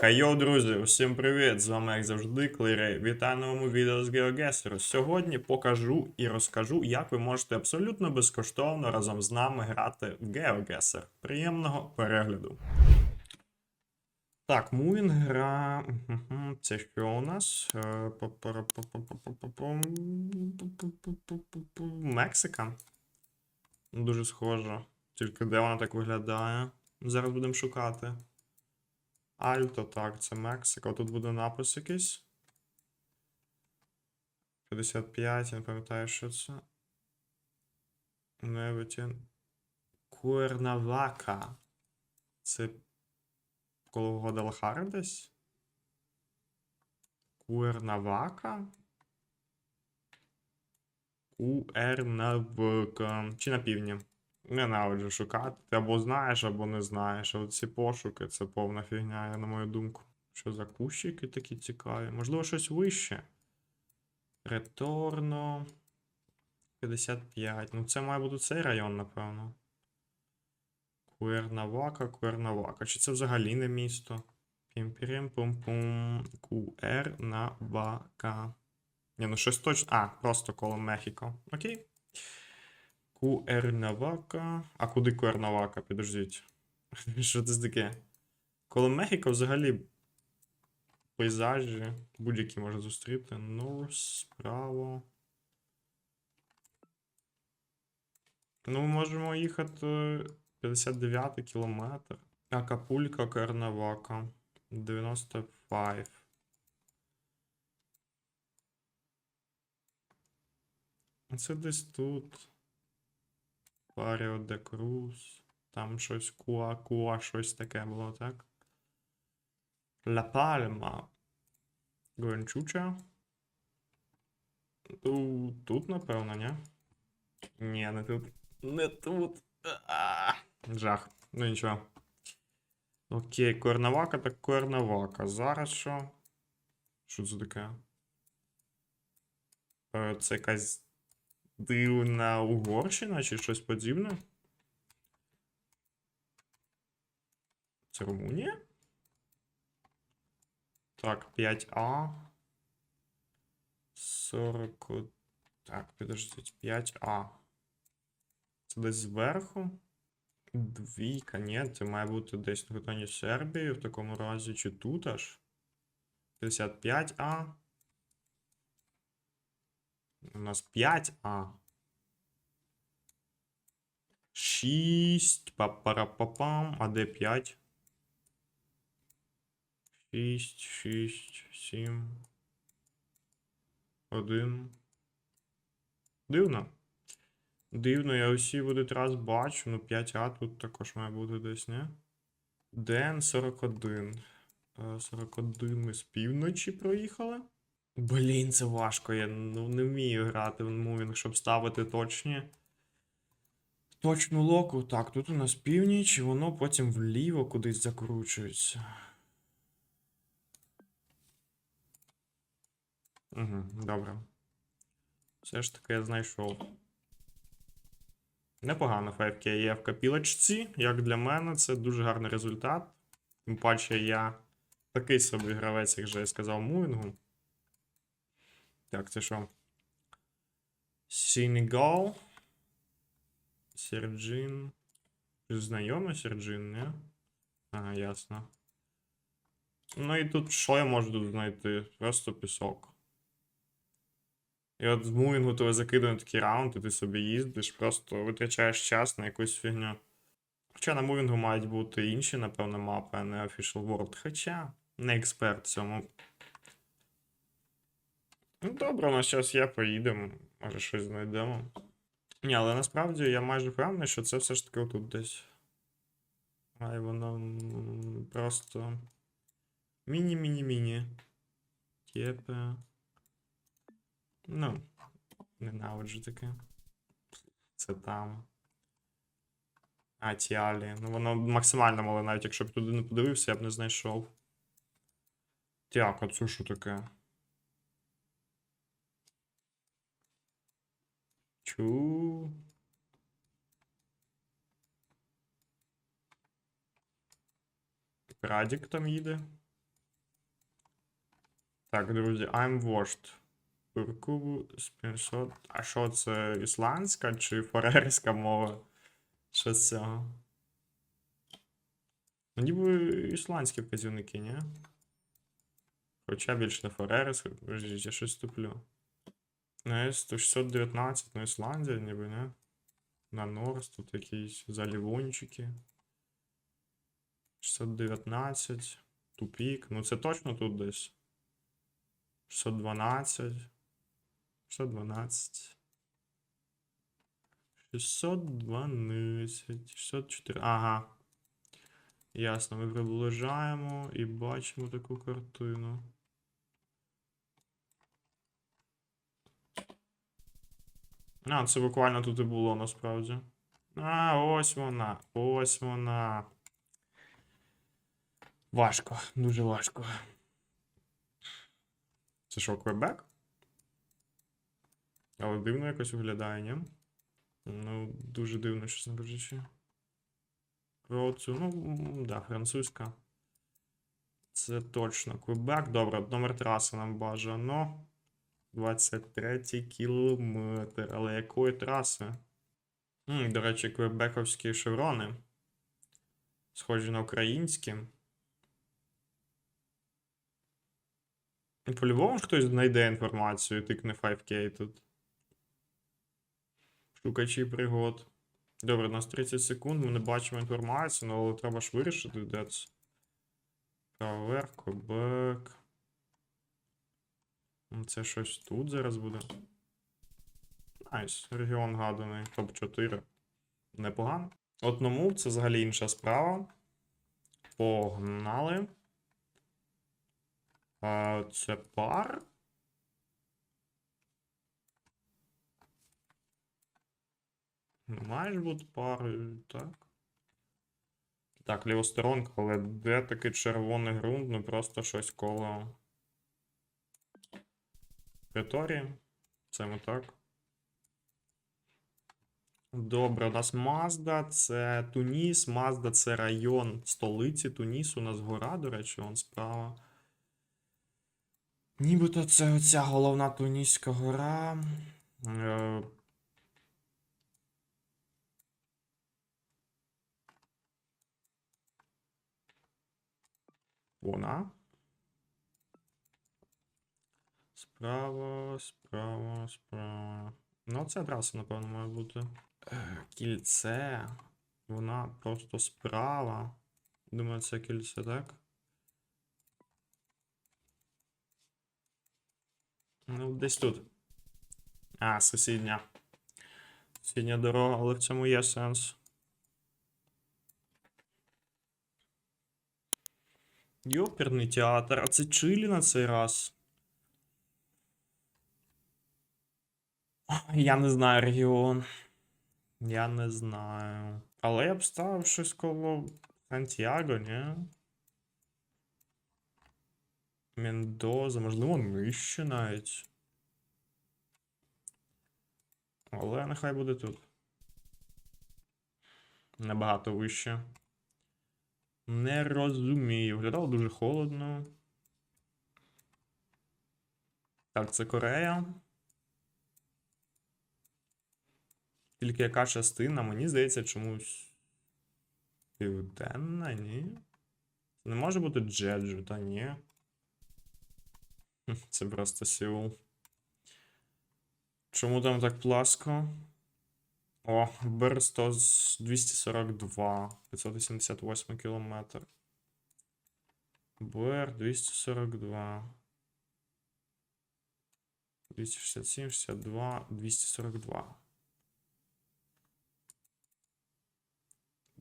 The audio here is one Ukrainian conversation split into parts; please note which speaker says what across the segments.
Speaker 1: Хайо, друзі, усім привіт! З вами, як завжди, Клейрей. Вітаю новому відео з GeoGuessr. Сьогодні покажу і розкажу, як ви можете абсолютно безкоштовно разом з нами грати в GeoGuessr. Приємного перегляду. Так, Мувін гра. Це що у нас? Мексика. Дуже схоже. Тільки де вона так виглядає? Зараз будемо шукати. Альто, так, це Мексика. Тут буде напис якийсь. 55, я не пам'ятаю, що це. Невитін. Куернавака. Це коло Гвадалахари десь? Куернавака? Куернавака. Чи на півдні? Ненавиджу шукати. Ти або знаєш, або не знаєш. А ці пошуки це повна фігня, на мою думку. Що за кущики такі цікаві? Можливо, щось вище. Реторно. 55. Ну, це має бути цей район, напевно. Куернавака, Куернавака. Чи це взагалі не місто? Пім-пірім, пум-пум. Куернавака. Ні, ну щось точно. А, просто коло Мехіко. Окей. Куернавака. А куди Куернавака? Підождіть. Що це таке? Коло Мехіко взагалі пейзажі будь-які можна зустріти. Норс, справа. Ну, ми можемо їхати 59 кілометр. Акапулька, Карнавака. 95. Це десь тут. Паріо де Круз. Там щось куа, куа, щось таке було, так? Ла Пальма. Гончуча. Тут, напевно, ні? Ні, не тут. Не тут. А, Жах. Ну нічого. Окей, Корнавака так Корнавака. Зараз що? Що це таке? Е, Це якась дивна Угорщина чи щось подібне? Це Румунія? Так, 5А. 40. Так, підождіть, 5А. Це десь зверху. Двійка, ні, це має бути десь на кордоні з Сербією в такому разі, чи тут аж. 55А. У нас 5А. 6. Па-пара-па-пам. А де 5? 6, 6, 7. 1. Дивно. Дивно, я усі води раз бачу, ну 5А тут також має бути десь, не? Ден 41. Е, 41 ми з півночі проїхали. Блін, це важко. Я ну, не вмію грати в мувінг, щоб ставити точні. Точну локу. Так, тут у нас північ, і воно потім вліво кудись закручується. Угу, добре. Все ж таки я знайшов. Непогано 5К є в капілочці. Як для мене, це дуже гарний результат. Тим паче я такий собі гравець, як вже я сказав, мувінгу. Так, це що? Сінегал. Серджин. Знайомий Серджин, не? Ага, ясно. Ну і тут що я можу тут знайти? Просто пісок. І от з мувінгу тебе закидує такий раунд, і ти собі їздиш, просто витрачаєш час на якусь фігню. Хоча на мувінгу мають бути інші, напевно, мапи, а не Official World. Хоча не експерт в цьому. Ну, добре, на час є, поїдемо, може щось знайдемо. Ні, але насправді я майже впевнений, що це все ж таки отут десь. А і воно просто. Міні-міні-міні. Тєпе. Ну, ненавиджу таке. Це там. А, Тіалі. Ну, воно максимально мале, навіть якщо б туди не подивився, я б не знайшов. Так, а це що таке? Чу. Радік там їде. Так, друзі, I'm washed. Турку спіншот. А що це ісландська чи фарерська мова? Що з цього? Ну, ніби ісландські вказівники, ні? Хоча більш не фарерська, я щось туплю. Ну, є 619, ну Ісландія, ніби, не? На Норс, тут якісь залівончики. 619. Тупік. Ну це точно тут десь. 612. 612. 612. 604. Ага. Ясно, ми приближаємо і бачимо таку картину. А, це буквально тут і було насправді. А, ось вона. Ось вона. Важко, дуже важко. Це що, Квебек? Але дивно якось виглядає, ні? Ну, дуже дивно, чесно кажучи. Про цю, ну, да, французька. Це точно Квебек. Добре, номер траси нам бажано. 23 кілометр. Але якої траси? М, до речі, квебековські шеврони. Схожі на українські. По-любому хтось знайде інформацію, тикне 5K тут. Шукачі пригод. Добре, у нас 30 секунд, ми не бачимо інформацію, ну, але треба ж вирішити, де це. Правер, Квебек. Ну, Це щось тут зараз буде. Найс, регіон гаданий, топ-4. Непогано. Одному це взагалі інша справа. Погнали. А, це пар. Маєш бути парою, так. Так, лівосторонка, але де такий червоний ґрунт, ну просто щось коло. Преторії. Це ми так. Добре, у нас Мазда, це Туніс. Мазда це район столиці Тунісу. У нас гора, до речі, вон справа. Нібито це оця головна Туніська гора. Е, Вона. Справа, справа, справа. Ну, це траса, напевно, має бути. Е, Кільце. Вона просто справа. Думаю, це кільце, так? Ну, десь тут. А, сусідня. Сусідня дорога, але в цьому є сенс. Йоперний театр, а це чилі на цей раз. Я не знаю регіон. Я не знаю. Але я б ставив щось коло Сантьяго, ні? Мендоза, можливо, нижче навіть. Але нехай буде тут. Набагато вище. Не розумію. Виглядало дуже холодно. Так, це Корея. Тільки яка частина, мені здається, чомусь. Південна, ні? Не може бути Джеджу, та ні. Це просто Сеул. Чому там так пласко? О, Бер 100 242, 578 кілометр. БР 242. 267, 62, 242.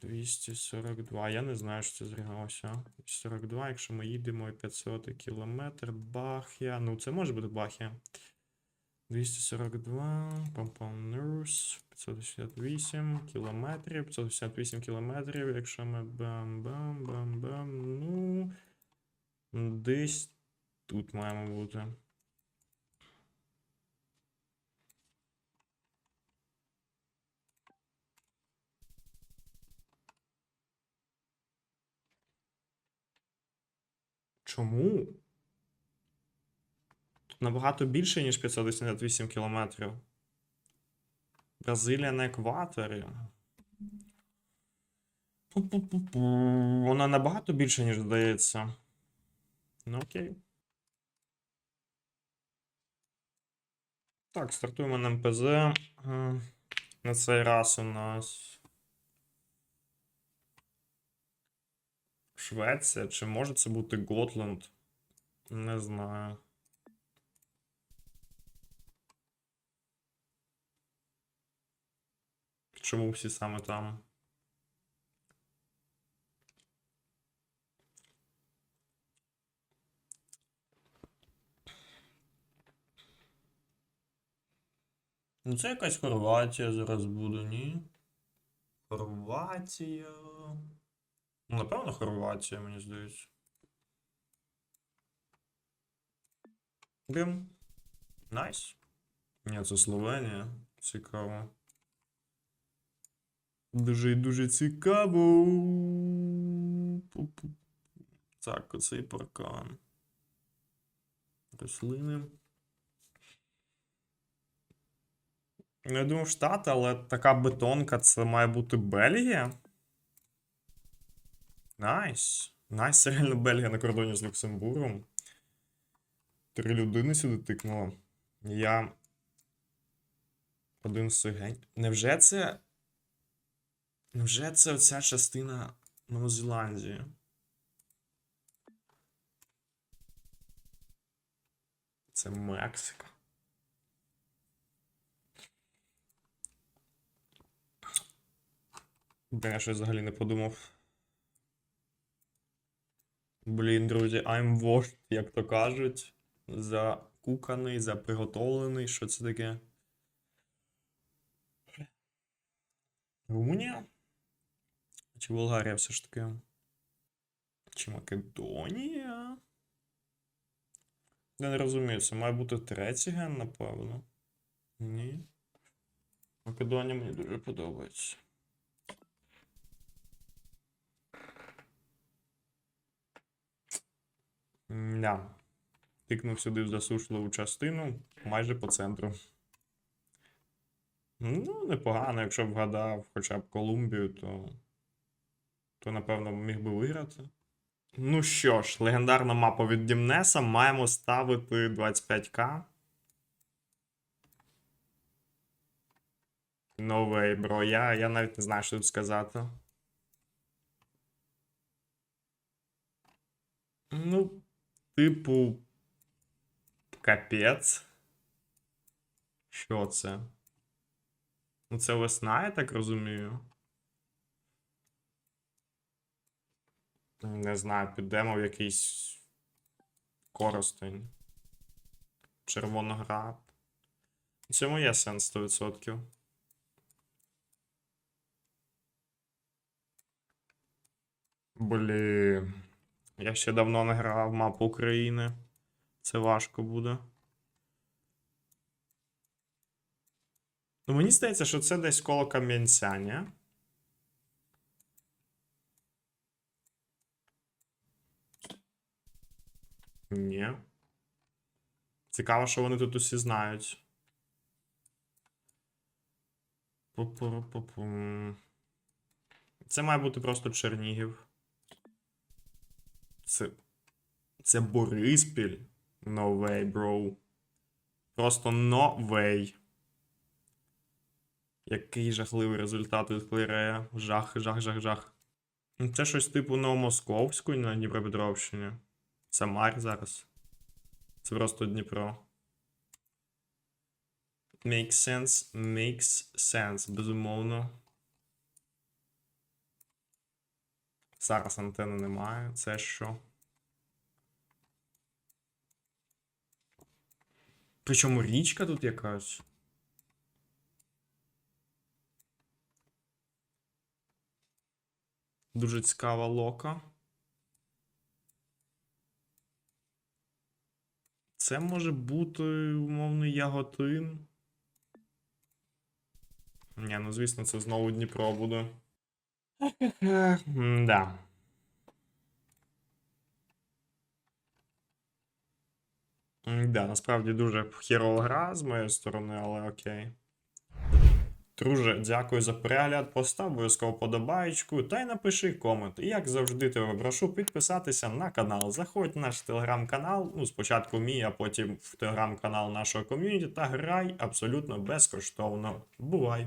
Speaker 1: 242. Я не знаю, що це зрігалося. 242, якщо ми їдемо 500 кілометр. Бахія. Ну, це може бути Бахія. 242. Пам-пам Нурс. 568 кілометрів. 568 кілометрів. Якщо ми бам-бам-бам-бам. Ну. Десь тут маємо бути. Чому? Тут набагато більше, ніж 588 кілометрів. Бразилія на екваторі. Пу-пу-пу-пу. Вона набагато більше, ніж здається. Ну окей. Так, стартуємо на МПЗ. Е, На цей раз у нас. Швеція. Чи може це бути Готленд? Не знаю. Чому всі саме там? Ну, це якась Хорватія зараз буде, ні? Хорватія. Ну, напевно, Хорватія, мені здається. Бім. Найс. Ні, це Словенія. Цікаво. Дуже і дуже цікаво. Так, оцей паркан. Рослини. Ну, я думав, Штати, але така бетонка це має бути Бельгія. Найс. Найс, реально Бельгія на кордоні з Люксембургом. Три людини сюди тикнуло. Я. Один сигень. Невже це. Невже це оця частина Новозеландії? Це Мексика. Бля, я щось взагалі не подумав. Блін, друзі, I'm washed, як то кажуть. Закуканий, заприготовлений. Що це таке? Румунія? Чи Болгарія все ж таки? Чи Македонія? Я не розумію, це має бути третій ген, напевно. Ні. Македонія мені дуже подобається. Да. Тикнув сюди в засушливу частину, майже по центру. Ну, непогано, якщо б вгадав хоча б Колумбію, то. То, напевно, міг би виграти. Ну що ж, легендарна мапа від Дімнеса. Маємо ставити 25к. No бро. Я, я навіть не знаю, що тут сказати. Ну, типу. Капець. Що це? Ну, це весна, я так розумію. Не знаю, підемо в якийсь коростень. Червоноград. Цьому є сенс 100%. Блін. Я ще давно не грав мапу України. Це важко буде. Ну, мені здається, що це десь коло Кам'янця, ні? Ні. Цікаво, що вони тут усі знають. Це має бути просто Чернігів. Це. Це Бориспіль. No way, bro. Просто no way. Який жахливий результат від Клерея. Жах, жах, жах, жах. Ну, Це щось типу Новомосковської на Дніпропетровщині. Самар зараз. Це просто Дніпро. Makes sense, makes sense, безумовно. Зараз антени немає. Це що? Причому річка тут якась. Дуже цікава лока. Це може бути умовний Яготин. Ні, ну звісно, це знову Дніпро буде. Да. Да, насправді дуже хірова гра з моєї сторони, але окей. Друже, дякую за перегляд. Постав обов'язково подобаєчку та й напиши комент. І як завжди тебе прошу підписатися на канал. Заходь в наш телеграм-канал, ну спочатку мій, а потім в телеграм-канал нашого ком'юніті та грай абсолютно безкоштовно. Бувай!